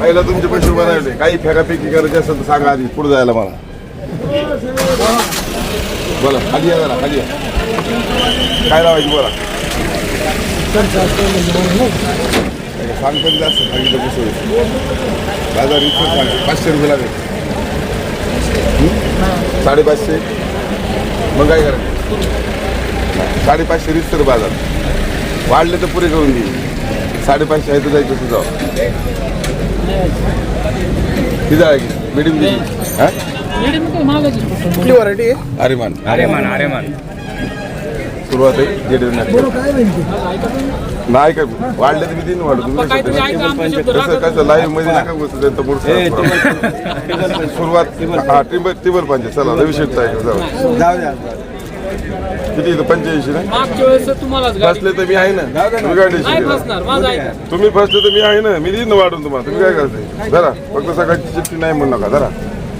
पहिला तुमचे पैसे राहिले. काही फेकाफेकी करायची असेल तर सांगा आधी. पुढे जायला मला. बोला खाली या जरा खाली या. काय लावायची बोला. सांगतो जास्त सांगितलं कसं होईल बाजार सांग पाचशे रुपये लागेल. साडेपाचशे. मग काय करायचं? साडेपाचशे रिस्तर बाजार. वाढले तर पुरे करून देईल. साडेपाचशे आहे तर जायचं तुझं किती आहे मिडियम दिली हा? कुठली व्हरायटी आहे? अरे मान. अरे मान अरे मान. सुरुवात आहे नाही काय वाढले तर मी तीन वाढू तुम्ही कसं कसं लाईव्हमध्ये नका गोष्ट त्यांचं पुढचं सुरुवात हा टिंबर टिंबर पाहिजे चला रविशेठ आहे जाऊ जाऊ द्या. किती इथं पंच्याऐंशी ना? मागच्या वेळेस तुम्हालाच गाडी फसले तर मी आहे ना. तुम्ही गाडी नाही शिकला. फसणार माझा ऐका तुम्ही फसले तर मी आहे ना. मी देईन ना वाढून तुम्हाला. तुम्ही काय करते जरा फक्त सकाळची चिठ्ठी नाही म्हणू नका. जरा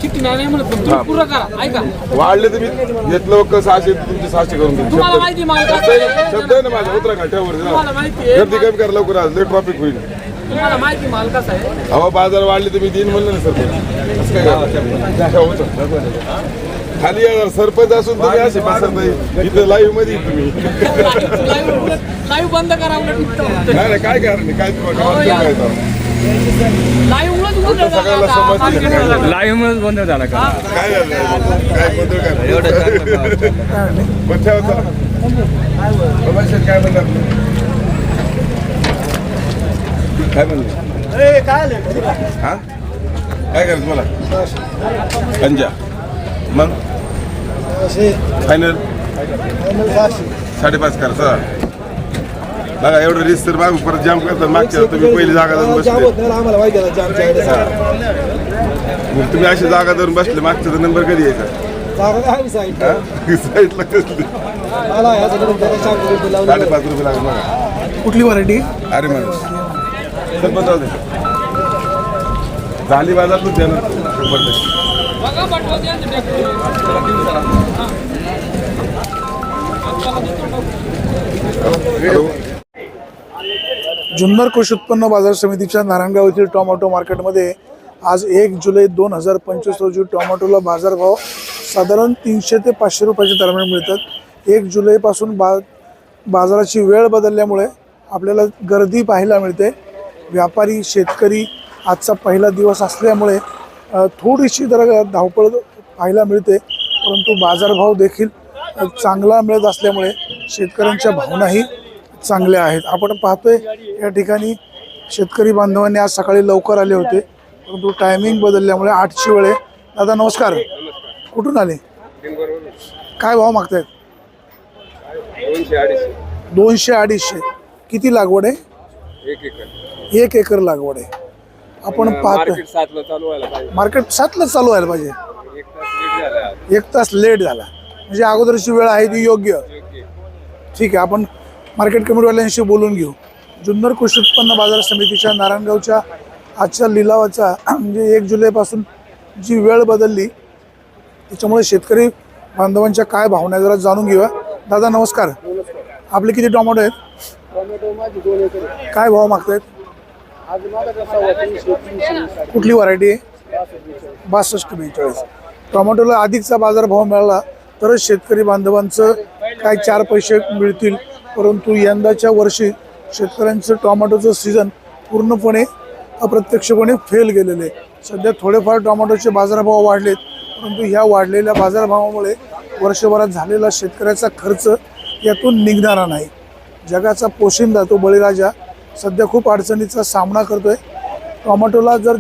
चिठ्ठी नाही नाही म्हणत पण तुम्ही पुरं करा. ऐका. वाढले तर मी घेतलं फक्त सहाशे तुमचे सहाशे करून देईन. तुम्हाला शब्द- माहिती मला शब्द आहे- शब्द आहे ना माझा उतरा का ठेवर तुम्हाला माहिती आहे गर्दी कमी करा लवकर आज. लय ट्रॉफिक होईल. तुम्हाला माहिती माल कसा आहे? हवा बाजार वाढले तर मी देईन म्हणलं ना असं काय. खाली सरपंच असून तुम्ही असे पसंत आहे. इथं लाईव्हमध्ये तुम्ही. लाईव्ह बंद करा उलट नाही नाही, काय कारण? काय हो, काय काय? लाईव्हमध्ये बंद झाला का? काय झालं? काय बदल काय? काय म्हणणार? काय म्हणले हा? काय करायचं मला? पंजा मग? फायनल साडेपाच करा चला बघा एवढं रिस्क तर मागू परत जाम करतात मागच्या तुम्ही पहिली जागा जाऊन बसले. आयडिया मग तुम्ही अशी जागा धरून बसले मागचा नंबर कधी यायचा? हा? कसली? लावले साडेपाच रुपये लागले बघा. कुठली व्हरायटी अरे माणूस सरपंच झाली बाजार तू त्यानं शंभर टक्के. बघा जुन्नर कृषी उत्पन्न बाजार समितीच्या नारायणगाव येथील टोमॅटो मार्केटमध्ये आज एक जुलै दोन हजार पंचवीस रोजी टोमॅटोला बाजारभाव साधारण तीनशे ते पाचशे रुपयाच्या दरम्यान मिळतात. एक जुलैपासून बा बाजाराची वेळ बदलल्यामुळे आपल्याला गर्दी पाहायला मिळते. व्यापारी शेतकरी आजचा पहिला दिवस असल्यामुळे थोडीशी जरा धावपळ पाहायला मिळते परंतु बाजारभाव देखील चांगला मिळत असल्यामुळे शेतकऱ्यांच्या भावनाही चांगल्या आहेत. आपण पाहतोय या ठिकाणी शेतकरी बांधवांनी आज सकाळी लवकर आले होते परंतु टायमिंग बदलल्यामुळे आठची वेळे दादा नमस्कार. कुठून आले? काय भाव मागतायत? दोनशे अडीचशे. किती लागवड आहे? एक एकर लागवड आहे. आपण सातला चालू व्हायला पाहिजे. मार्केट सातलाच चालू व्हायला पाहिजे. एक तास लेट झाला. एक तास लेट झाला. म्हणजे अगोदरची वेळ आहे ती योग्य. ठीक आहे आपण मार्केट कमिटीवाल्यांशी बोलून घेऊ. जुन्नर कृषी उत्पन्न बाजार समितीच्या नारायणगावच्या आजच्या लिलावाचा म्हणजे एक जुलैपासून जी वेळ बदलली त्याच्यामुळे शेतकरी बांधवांच्या काय भावना आहे जरा जाणून घेऊया. दादा नमस्कार. आपले किती टोमॅटो आहेत. काय भाव मागतायत? कुठली व्हरायटी आहे? बासष्ट बेचाळीस. टोमॅटोला अधिकचा बाजारभाव मिळाला तरच शेतकरी बांधवांचं काय चार पैसे मिळतील. परंतु यंदाच्या वर्षी शेतकऱ्यांचं टोमॅटोचं सीझन पूर्णपणे अप्रत्यक्षपणे फेल गेलेले आहे. सध्या थोडेफार टोमॅटोचे बाजारभाव वाढलेत परंतु ह्या वाढलेल्या बाजारभावामुळे वर्षभरात झालेला शेतकऱ्याचा खर्च यातून निघणारा नाही. जगाचा पोशिंदा तो बळीराजा सध्या खूप अडचणीचा सामना करतोय. टोमॅटोला जर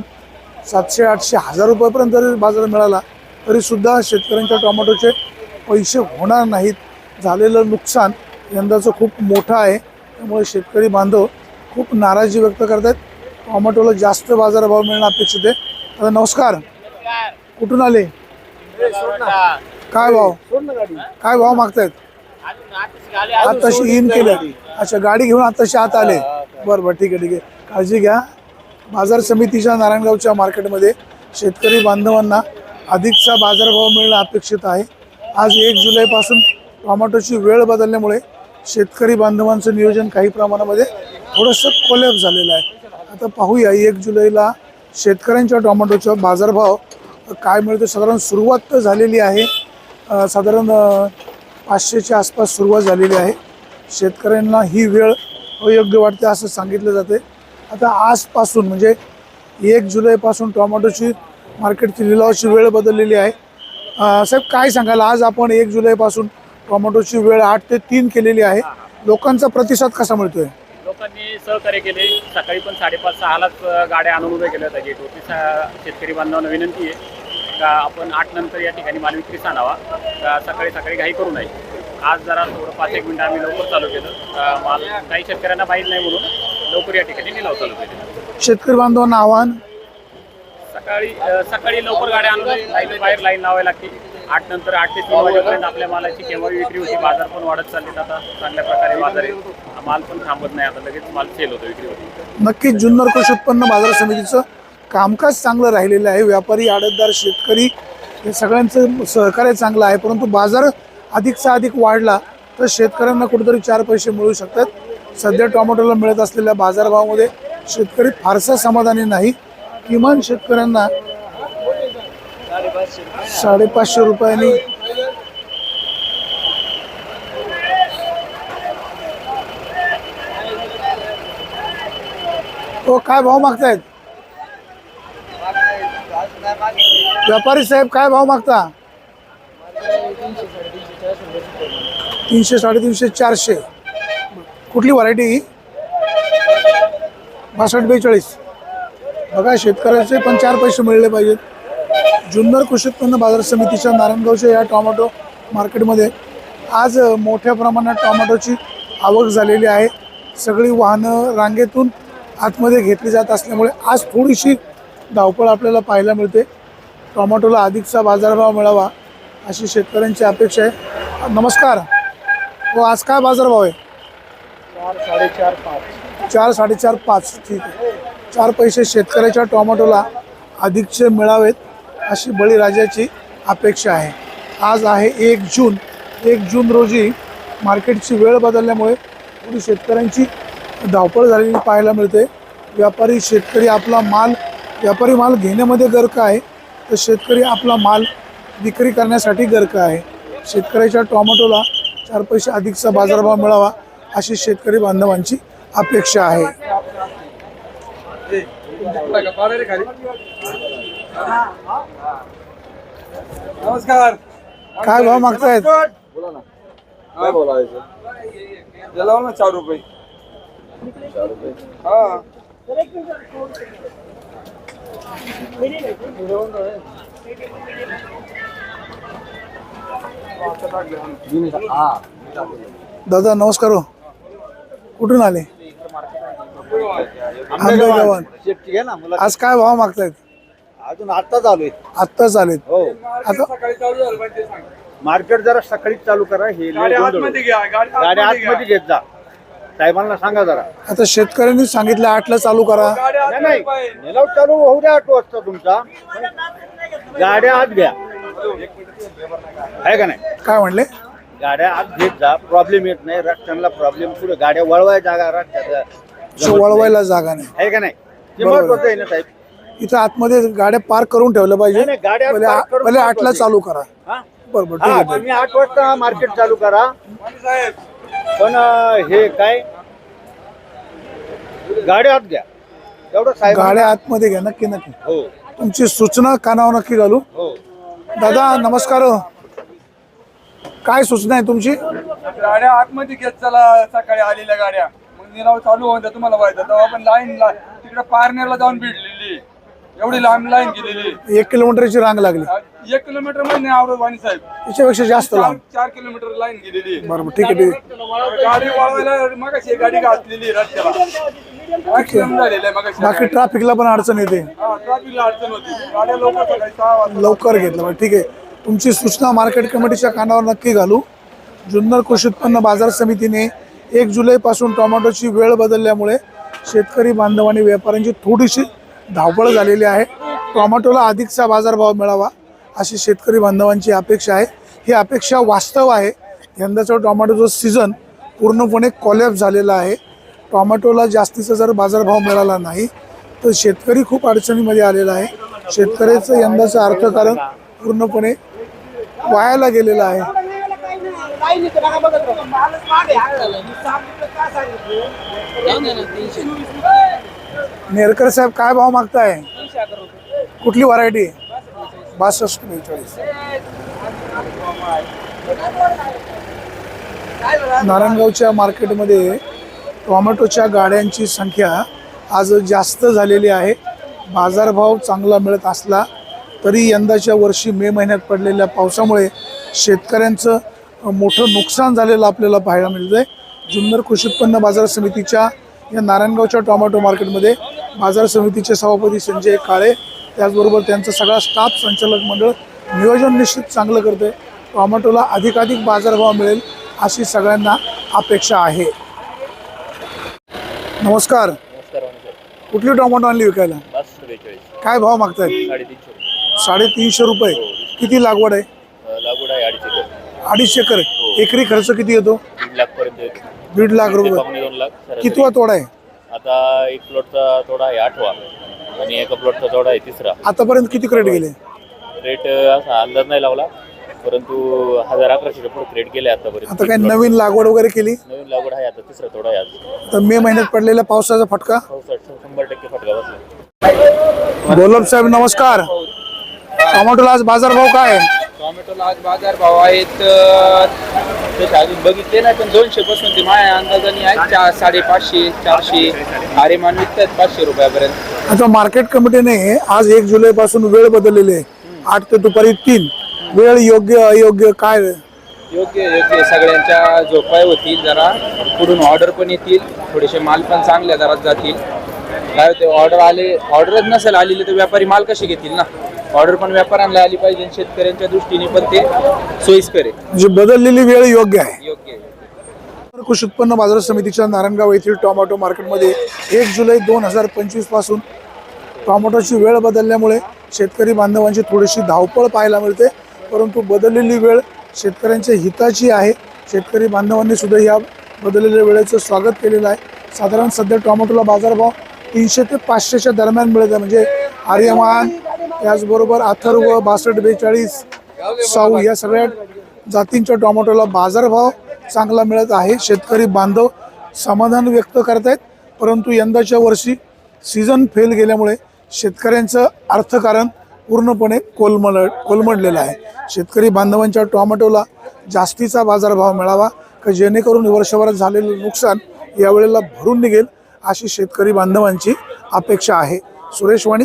सातशे आठशे हजार रुपयापर्यंत जरी बाजार मिळाला तरीसुद्धा शेतकऱ्यांच्या टोमॅटोचे पैसे होणार नाहीत. झालेलं नुकसान यंदाचं खूप मोठं आहे. त्यामुळे शेतकरी बांधव खूप नाराजी व्यक्त करत आहेत टोमॅटोला जास्त बाजारभाव मिळणं अपेक्षित आहे. आता नमस्कार. कुठून आले? काय भाव? काय भाव मागतायत? आताशी इन केलं अच्छा गाडी घेऊन आताशी आत आले. बरं बरं ठीक आहे ठीक आहे. काळजी घ्या. बाजार समितीच्या नारायणगावच्या मार्केटमध्ये शेतकरी बांधवांना अधिकचा बाजारभाव मिळणं अपेक्षित आहे. आज एक जुलैपासून टोमॅटोची वेळ बदलल्यामुळे शेतकरी बांधवांचं नियोजन काही प्रमाणामध्ये थोडंसं कोलॅप झालेलं आहे. आता पाहूया एक जुलैला शेतकऱ्यांच्या टोमॅटोचा बाजारभाव काय मिळतो? साधारण सुरुवात तर झालेली आहे. साधारण पाचशेच्या आसपास सुरुवात झालेली आहे. शेतकऱ्यांना ही वेळ अयोग्य वाटते असं सांगितलं जाते. आता आजपासून म्हणजे एक जुलैपासून टोमॅटोची मार्केटची लिलावाची वेळ बदललेली आहे. साहेब काय सांगाल? आज आपण एक जुलैपासून टोमॅटोची वेळ आठ ते तीन केलेली आहे. लोकांचा प्रतिसाद कसा मिळतोय? लोकांनी सहकार्य केले. सकाळी पण साडेपाच सहालाच गाड्या आणून उभ्या केल्या होत्या गेटवरती शेतकरी बांधवांना विनंती आहे. का आपण आठ नंतर या ठिकाणी माल विक्रीस आणावा? का सकाळी सकाळी घाई करू नये? आज जरा थोडं पाच एक मिनिटं आम्ही लवकर चालू केलं. माल काही शेतकऱ्यांना माहीत नाही म्हणून लवकर या ठिकाणी निलाव चालू केले. शेतकरी बांधवांना आव्हान? सकाळी सकाळी लवकर गाड्या आणून लाईन बाहेर लाईन लावावी लागते. आठ नंतर आठ ते तीन वाजेपर्यंत आपल्या मालाची केव्हा विक्री होती बाजार पण वाढत चाललेत आता. चांगल्या प्रकारे बाजार आहे. माल पण थांबत नाही आता. लगेच माल सेल होतो विक्री होती नक्कीच जुन्नर कृषी उत्पन्न बाजार समितीचं कामकाज चांगलं राहिलेलं आहे. व्यापारी आडतदार शेतकरी हे सगळ्यांचं सहकार्य चांगलं आहे. परंतु बाजार अधिकचा अधिक वाढला तर शेतकऱ्यांना कुठेतरी चार पैसे मिळू शकतात. सध्या टोमॅटोला मिळत असलेल्या बाजारभावामध्ये शेतकरी फारसा समाधानी नाही. किमान शेतकऱ्यांना साडेपाचशे रुपयांनी तो काय भाव मागतायत? व्यापारी साहेब काय भाव मागता? तीनशे साडेतीनशे चारशे. कुठली व्हरायटी ही? बासष्ट बेचाळीस. बघा शेतकऱ्याचे पण चार पैसे मिळले पाहिजेत. जुन्नर कृषी उत्पन्न बाजार समितीच्या नारायणगावच्या या टोमॅटो मार्केटमध्ये आज मोठ्या प्रमाणात टोमॅटोची आवक झालेली आहे. सगळी वाहनं रांगेतून आतमध्ये घेतली जात असल्यामुळे आज थोडीशी धावपळ आपल्याला पाहायला मिळते. टोमॅटोला अधिकचा बाजारभाव मिळावा अशी शेतकऱ्यांची अपेक्षा आहे. नमस्कार. हो आज काय बाजारभाव आहे? चार साडेचार पाच. ठीक आहे. चार पैसे शेतकऱ्याच्या टोमॅटोला अधिकचे मिळावेत अशी बळीराजाची अपेक्षा आहे. आज आहे एक जून. एक जून रोजी मार्केटची वेळ बदलल्यामुळे थोडी शेतकऱ्यांची धावपळ झालेली पाहायला मिळते. व्यापारी शेतकरी आपला माल व्यापारी माल घेण्यामध्ये गर्क आहे. तर शेतकरी आपला माल विक्री करण्यासाठी गर्क आहे. शेतकऱ्याच्या टोमॅटोला चार पैसे अधिकचा बाजारभाव मिळावा अशी शेतकरी बांधवांची अपेक्षा आहे. नमस्कार. काय भाव मागतायत? बोला ना. काय बोलायचं? त्याला ना चार रुपये. चार रुपये. हा. दादा नमस्कार हो. कुठून आले? आंबेगावान शेफ्टी घे ना मला आज काय भाव मागतायत? अजून आत्ताच आलोय आत्ताच आलेत. हो. आता सकाळी चालू झालं पाहिजे सांग. मार्केट जरा सकाळीच चालू करा हे गाडी. आतमध्ये घेत जा. साहेबांना सांगा जरा. आता शेतकऱ्यांनी सांगितलं आठला चालू करा. नाही नाही. निलाव चालू होऊ द्या आठ वाजता तुमचा. गाड्या आत घ्या. आहे का नाही? काय म्हणले? गाड्या आत घेत जा. प्रॉब्लेम येत नाही. रस्त्यांना प्रॉब्लेम पुढे गाड्या वळवाय जागा रस्त्यात असं वळवायला जागा नाही. आहे का नाही? ते बरोबर. महत्वाचं आहे ना साहेब. इथं आतमध्ये गाड्या पार्क करून ठेवलं पाहिजे. नाही, नाही, गाड्या करून भले ठेवलं आठला पाहिजे. चालू करा. हा? बरोबर ठीक हा आहे ठीक तुम्ही आठ वाजता मार्केट चालू करा. पण हे काय? गाड्या आत घ्या. एवढं. साहेब गाड्या आतमध्ये घ्या नक्की नक्की. हो. तुमची सूचना कानावर नक्की घालू. हो. दादा नमस्कार. काय सूचना आहे तुमची? गाड्या आतमध्ये घेत चला सकाळी आलेल्या गाड्या. मग निराव चालू होऊन द्या तुम्हाला पाहिजे तेव्हा आपण लाईन तिकडे पारनेरला जाऊन भिडलेली एवढी लांब लाईन गेलेली. एक किलोमीटरची रांग लागली. एक किलोमीटरमध्ये नाही आवडत वाणी साहेब. त्याच्यापेक्षा जास्त चार लांब. चार किलोमीटर लाईन गेलेली बरोबर ठीक आहे ठीक गाडी वळवायला मग गाडी घातलेली रस्त्याला. ऍक्सिडेंट झालेलं आहे मगाशी. बाकी ट्रॅफिकला पण अडचण येते. हा ट्रॅफिकला अडचण होती. गाड्या लवकर सकाळी सहा वाजता. लवकर घेतलं पाहिजे ठीक आहे. तुमची सूचना मार्केट कमिटीच्या कानावर नक्की घालू. जुन्नर कृषी उत्पन्न बाजार समितीने एक जुलैपासून टोमॅटोची वेळ बदलल्यामुळे शेतकरी बांधव आणि व्यापाऱ्यांची थोडीशी धावपळ झालेली आहे. टोमॅटोला अधिकचा बाजारभाव मिळावा. अशी शेतकरी बांधवांची अपेक्षा आहे. ही अपेक्षा वास्तव आहे. यंदाचा टोमॅटोचा सीझन पूर्णपणे कॉलॅप झालेला आहे. टोमॅटोला जास्तीचा जर बाजारभाव मिळाला नाही तर शेतकरी खूप अडचणीमध्ये आलेला आहे. शेतकऱ्याचं यंदाचं अर्थकारण पूर्णपणे वायाला गेलेलं आहे. नेरकर साहेब काय भाव मागताय? कुठली व्हरायटी बासष्ट बेचाळीस. नारायणगावच्या मार्केटमध्ये टोमॅटोच्या गाड्यांची संख्या आज जास्त झालेली आहे. बाजारभाव चांगला मिळत असला तरी यंदाच्या वर्षी मे महिन्यात पडलेल्या पावसामुळे शेतकऱ्यांचं मोठं नुकसान झालेलं आपल्याला पाहायला मिळतं आहे जुन्नर कृषी उत्पन्न बाजार समितीच्या या नारायणगावच्या टोमॅटो मार्केटमध्ये बाजार समितीचे सभापती संजय काळे त्याचबरोबर त्यांचा सगळा स्टाफ संचालक मंडळ नियोजन निश्चित चांगलं करतं. आहे टोमॅटोला अधिकाधिक बाजारभाव मिळेल अशी सगळ्यांना अपेक्षा आहे. नमस्कार. कुठली टोमॅटो आणली विकायला? काय भाव मागतायत साडेतीनशे रुपये. रुपये. किती लागवड आहे? लागवड आहे अडीच एकर. अडीच एकर. खर्च किती येतो? दीड लाख रुपये. कितवा तोडा आहे? आता एक प्लॉटचा तोडा आहे आठवा. आणि एका प्लॉटचा तोडा आहे तिसरा. आतापर्यंत किती क्रेट गेले? रेट असा अंदाज नाही लावला परंतु हजार अकराशे पुढे क्रेट गेले आतापर्यंत. आता काय नवीन लागवड वगैरे केली? नवीन लागवड आहे आता तिसरा तोडा आहे आज तर मे महिन्यात पडलेल्या पावसाचा फटका? शंभर टक्के फटका बसला. गोलब साहेब नमस्कार. टोमॅटोला आज बाजारभाव काय आहे? टोमॅटोला आज बाजार भाव आहेत अं, तसे अजून बघितले नाही पण दोनशे पासून ते माझ्या अंदाजाने आहेत चार साडेपाचशे चारशे आरेमान विकतात पाचशे रुपयापर्यंत. आता मार्केट कमिटीने आज एक जुलै पासून वेळ बदललेली आहे. आठ ते दुपारी तीन. वेळ योग्य अयोग्य काय? योग्य योग्य. सगळ्यांच्या झोपाय होतील जरा. पुढून ऑर्डर पण येतील. थोडेसे माल पण चांगल्या दरात जातील. काय होते ऑर्डर आले ऑर्डरच नसेल आलेली तर व्यापारी माल कसे घेतील ना? ऑर्डर पण व्यापाऱ्यांना आली पाहिजे आणि शेतकऱ्यांच्या दृष्टीने पण ते सोयीस्कर आहे. बदललेली वेळ योग्य आहे. योग्य आहे. कृषी उत्पन्न बाजार समितीच्या नारायणगाव येथील टोमॅटो मार्केटमध्ये एक जुलै दोन हजार पंचवीसपासून टोमॅटोची वेळ बदलल्यामुळे शेतकरी बांधवांची थोडीशी धावपळ पाहायला मिळते. परंतु बदललेली वेळ शेतकऱ्यांच्या हिताची आहे. शेतकरी बांधवांनी सुद्धा या बदललेल्या वेळेचं स्वागत केलेलं आहे. साधारण सध्या टोमॅटोला बाजारभाव तीनशे ते पाचशेच्या दरम्यान मिळत आहे. म्हणजे आर्यमान त्याचबरोबर अथर्व बासष्ट बेचाळीस साऊ या सगळ्या जातींच्या टोमॅटोला बाजारभाव चांगला मिळत आहे. शेतकरी बांधव समाधान व्यक्त करतायत. परंतु यंदाच्या वर्षी सीझन फेल गेल्यामुळे शेतकऱ्यांचं अर्थकारण पूर्णपणे कोलमड कोलमडलेलं आहे. शेतकरी बांधवांच्या टोमॅटोला जास्तीचा बाजारभाव मिळावा का जेणेकरून वर्षभरात झालेलं नुकसान यावेळेला भरून निघेल अशी शेतकरी बांधवांची अपेक्षा आहे. सुरेश वाणी